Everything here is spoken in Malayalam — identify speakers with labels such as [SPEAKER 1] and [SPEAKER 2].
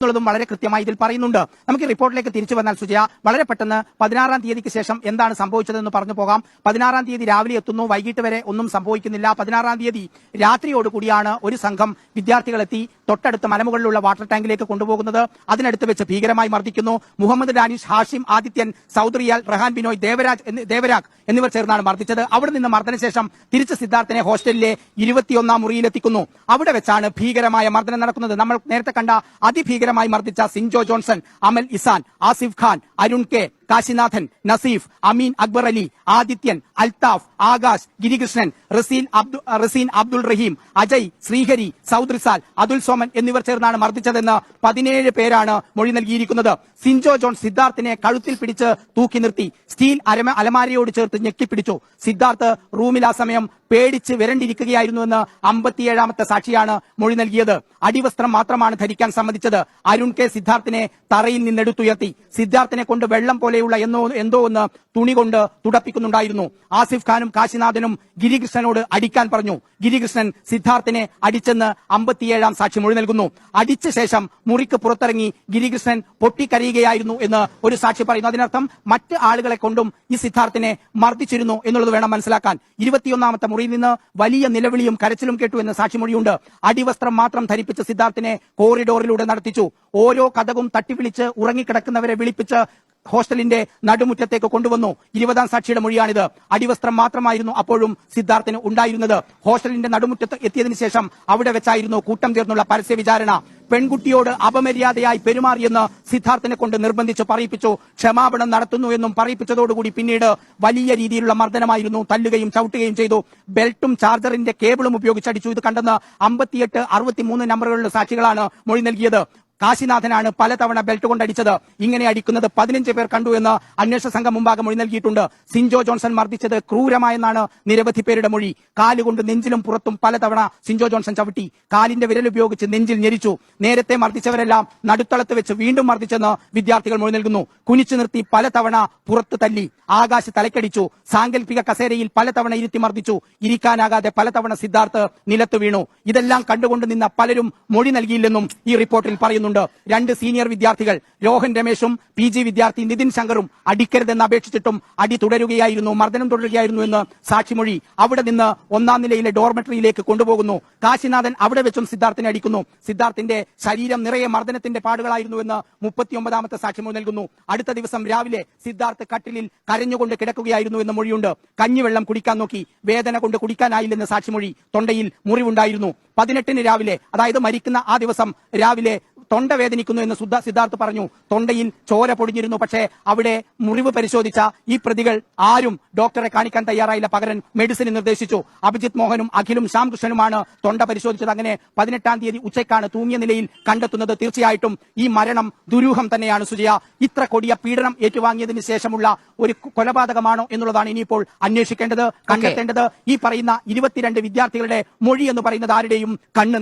[SPEAKER 1] എന്നുള്ളതും വളരെ കൃത്യമായി ഇതിൽ പറയുന്നുണ്ട്. നമുക്ക് റിപ്പോർട്ടിലേക്ക് തിരിച്ചു വന്നാൽ സുജയ വളരെ പെട്ടെന്ന് പതിനാറാം തീയതിക്ക് ശേഷം എന്താണ് സംഭവിച്ചതെന്ന് പറഞ്ഞു പോകാം. പതിനാറാം തീയതി രാവിലെ എത്തുന്നു വൈകിട്ട് വരെ ഒന്നും സംഭവിക്കുന്നില്ല. പതിനാറാം തീയതി രാത്രിയോടുകൂടിയാണ് ഒരു സംഘം വിദ്യാർത്ഥികളെത്തി തൊട്ടടുത്ത മലമുകളിലുള്ള വാട്ടർ ടാങ്കിലേക്ക് കൊണ്ടുപോകുന്നത്. അതിനടുത്ത് വെച്ച് ഭീകരമായി മർദ്ദിക്കുന്നു. മുഹമ്മദ് ഡാനിഷ് ഹാഷിം ആദിത്യൻ സൗദറിയാൽ റഹാൻ ബിനോയ് ദേവരാജ് ദേവരാഗ് എന്നിവർ ചേർന്നാണ് മർദ്ദിച്ചത്. അവിടെ നിന്ന് മർദ്ദനശേഷം തിരിച്ച് സിദ്ധാർത്ഥനെ ഹോസ്റ്റലിലെ ഇരുപത്തിയൊന്നാം മുറിയിലെത്തിക്കുന്നു. അവിടെ വെച്ചാണ് ഭീകരമായ മർദ്ദനം നടക്കുന്നത്. നമ്മൾ നേരത്തെ കണ്ട അതിഭീകരമായി മർദ്ദിച്ച സിൻജോ ജോൺസൺ അമൽ ഇസാൻ ആസിഫ് ഖാൻ അരുൺ കെ കാശിനാഥൻ നസീഫ് അമീൻ അക്ബർ അലി ആദിത്യൻ അൽതാഫ് ആകാശ് ഗിരികൃഷ്ണൻ റസീൻ അബ്ദു റസീൻ അബ്ദുൾ റഹീം അജയ് ശ്രീഹരി സൗദ് റിസാൽ അതുൽ സോമൻ എന്നിവർ ചേർന്നാണ് മർദ്ദിച്ചതെന്ന് പതിനേഴ് പേരാണ് മൊഴി നൽകിയിരിക്കുന്നത്. സിൻജോ ജോൺ സിദ്ധാർത്ഥിനെ കഴുത്തിൽ പിടിച്ച് തൂക്കി നിർത്തി. സ്റ്റീൽ അലമാരയോട് ചേർത്ത് ഞെക്കിപ്പിടിച്ചു. സിദ്ധാർത്ഥ് റൂമിൽ ആ സമയം പേടിച്ച് വിരണ്ടിരിക്കുകയായിരുന്നുവെന്ന് അമ്പത്തിയേഴാമത്തെ സാക്ഷിയാണ് മൊഴി നൽകിയത്. അടിവസ്ത്രം മാത്രമാണ് ധരിക്കാൻ സമ്മതിച്ചത്. അരുൺ കെ സിദ്ധാർത്ഥിനെ തറയിൽ നിന്നെടുത്തുയർത്തി. സിദ്ധാർത്ഥിനെ കൊണ്ട് വെള്ളം പോലെയുള്ള എന്നോ എന്തോ ഒന്ന് തുണി കൊണ്ട് തുടപ്പിക്കുന്നുണ്ടായിരുന്നു. ആസിഫ് ഖാനും കാശിനാഥനും ഗിരികൃഷ്ണനോട് അടിക്കാൻ പറഞ്ഞു. ഗിരികൃഷ്ണൻ സിദ്ധാർത്ഥിനെ അടിച്ചെന്ന് അമ്പത്തിയേഴാം സാക്ഷി മൊഴി നൽകുന്നു. അടിച്ച ശേഷം മുറിക്ക് പുറത്തിറങ്ങി ഗിരികൃഷ്ണൻ പൊട്ടിക്കരയുകയായിരുന്നു എന്ന് ഒരു സാക്ഷി പറയുന്നു. അതിനർത്ഥം മറ്റ് ആളുകളെ കൊണ്ടും ഈ സിദ്ധാർത്ഥിനെ മർദ്ദിച്ചിരുന്നു എന്നുള്ളത് വേണം മനസ്സിലാക്കാൻ. ഇരുപത്തിയൊന്നാമത്തെ മുറിയിൽ നിന്ന് വലിയ നിലവിളിയും കരച്ചിലും കേട്ടു എന്ന് സാക്ഷിമൊഴിയുണ്ട്. അടിവസ്ത്രം മാത്രം ധരിപ്പിച്ച സിദ്ധാർത്ഥിനെ കോറിഡോറിലൂടെ നടത്തിച്ചു. ഓരോ കഥകും തട്ടിവിളിച്ച് ഉറങ്ങിക്കിടക്കുന്നവരെ വിളിപ്പിച്ച് ഹോസ്റ്റലിന്റെ നടുമുറ്റത്തേക്ക് കൊണ്ടുവന്നു. ഇരുപതാം സാക്ഷിയുടെ മൊഴിയാണിത്. അടിവസ്ത്രം മാത്രമായിരുന്നു അപ്പോഴും സിദ്ധാർത്ഥിന് ഉണ്ടായിരുന്നത്. ഹോസ്റ്റലിന്റെ നടുമുറ്റത്ത് എത്തിയതിനു ശേഷം അവിടെ വെച്ചായിരുന്നു കൂട്ടം തീർന്നുള്ള പരസ്യ വിചാരണ. പെൺകുട്ടിയോട് അപമര്യാദയായി പെരുമാറിയെന്ന് സിദ്ധാർത്ഥിനെ കൊണ്ട് നിർബന്ധിച്ച് പറയിപ്പിച്ചു. ക്ഷമാപണം നടത്തുന്നു എന്നും പറയിപ്പിച്ചതോടുകൂടി പിന്നീട് വലിയ രീതിയിലുള്ള മർദ്ദനമായിരുന്നു തല്ലുകയും ചവിട്ടുകയും ചെയ്തു. ബെൽറ്റും ചാർജറിന്റെ കേബിളും ഉപയോഗിച്ചടിച്ചു. ഇത് കണ്ടെന്ന് അമ്പത്തിയെട്ട് അറുപത്തിമൂന്ന് നമ്പറുകളിലെ സാക്ഷികളാണ് മൊഴി നൽകിയത്. കാശിനാഥനാണ് പലതവണ ബെൽറ്റ് കൊണ്ടടിച്ചത്. ഇങ്ങനെ അടിക്കുന്നത് പതിനഞ്ച് പേർ കണ്ടു എന്ന് അന്വേഷണ സംഘം മുമ്പാകെ മൊഴി നൽകിയിട്ടുണ്ട്. സിൻജോ ജോൺസൺ മർദ്ദിച്ചത് ക്രൂരമായെന്നാണ് നിരവധി പേരുടെ മൊഴി. കാലുകൊണ്ട് നെഞ്ചിലും പുറത്തും പലതവണ സിൻജോ ജോൺസൺ ചവിട്ടി. കാലിന്റെ വിരൽ ഉപയോഗിച്ച് നെഞ്ചിൽ ഞെരിച്ചു. നേരത്തെ മർദ്ദിച്ചവരെല്ലാം നടുത്തളത്ത് വെച്ച് വീണ്ടും മർദ്ദിച്ചെന്ന് വിദ്യാർത്ഥികൾ മൊഴി നൽകുന്നു. കുനിച്ചു നിർത്തി പലതവണ പുറത്ത് തല്ലി. ആകാശ് തലക്കടിച്ചു. സാങ്കല്പിക കസേരയിൽ പലതവണ ഇരുത്തി മർദ്ദിച്ചു. ഇരിക്കാനാകാതെ പലതവണ സിദ്ധാർത്ഥ് നിലത്ത് വീണു. ഇതെല്ലാം കണ്ടുകൊണ്ട് നിന്ന പലരും മൊഴി നൽകിയില്ലെന്നും ഈ റിപ്പോർട്ടിൽ പറയുന്നുണ്ട് രണ്ട് സീനിയർ വിദ്യാർത്ഥികൾ രോഹൻ രമേശും പി ജി വിദ്യാർത്ഥി നിതിൻ ശങ്കറും അടിക്കരുതെന്ന് അപേക്ഷിച്ചിട്ടും അടി തുടരുകയായിരുന്നു മർദ്ദനം തുടരുകയായിരുന്നു എന്ന് സാക്ഷിമൊഴി അവിടെ നിന്ന് ഒന്നാം നിലയിലെ ഡോർമെട്രിയിലേക്ക് കൊണ്ടുപോകുന്നു. കാശിനാഥൻ അവിടെ വെച്ചും സിദ്ധാർത്ഥിനെ അടിക്കുന്നു. സിദ്ധാർത്ഥിന്റെ ശരീരം നിറയെ മർദ്ദനത്തിന്റെ പാടുകളായിരുന്നു എന്ന് മുപ്പത്തിയൊമ്പതാമത്തെ സാക്ഷിമൊഴി നൽകുന്നു. അടുത്ത ദിവസം രാവിലെ സിദ്ധാർത്ഥ് കട്ടിലിൽ കരഞ്ഞുകൊണ്ട് കിടക്കുകയായിരുന്നു എന്ന് മൊഴിയുണ്ട്. കഞ്ഞിവെള്ളം കുടിക്കാൻ നോക്കി വേദന കൊണ്ട് കുടിക്കാനായില്ലെന്ന് സാക്ഷിമൊഴി തൊണ്ടയിൽ മുറിവുണ്ടായിരുന്നു. പതിനെട്ടിന് രാവിലെ അതായത് മരിക്കുന്ന ആ ദിവസം രാവിലെ തൊണ്ട വേദനിക്കുന്നു എന്ന് സുദ്ധ സിദ്ധാർത്ഥ് പറഞ്ഞു. തൊണ്ടയിൽ ചോര പൊടിഞ്ഞിരുന്നു. പക്ഷേ അവിടെ മുറിവ് പരിശോധിച്ച ഈ പ്രതികൾ ആരും ഡോക്ടറെ കാണിക്കാൻ തയ്യാറായില്ല. പകരം മെഡിസിന് നിർദ്ദേശിച്ചു. അഭിജിത് മോഹനും അഖിലും ശ്യാംകൃഷ്ണനുമാണ് തൊണ്ട പരിശോധിച്ചത്. അങ്ങനെ പതിനെട്ടാം തീയതി ഉച്ചയ്ക്കാണ് തൂങ്ങിയ നിലയിൽ കണ്ടെത്തുന്നത്. തീർച്ചയായിട്ടും ഈ മരണം ദുരൂഹം തന്നെയാണ് സുജയ. ഇത്ര കൊടിയ പീഡനം ഏറ്റുവാങ്ങിയതിന് ശേഷമുള്ള ഒരു കൊലപാതകമാണോ എന്നുള്ളതാണ് ഇനിയിപ്പോൾ അന്വേഷിക്കേണ്ടത് കണ്ടെത്തേണ്ടത്. ഈ പറയുന്ന ഇരുപത്തിരണ്ട് വിദ്യാർത്ഥികളുടെ മൊഴി എന്ന് പറയുന്നത് ആരുടെയും കണ്ണ്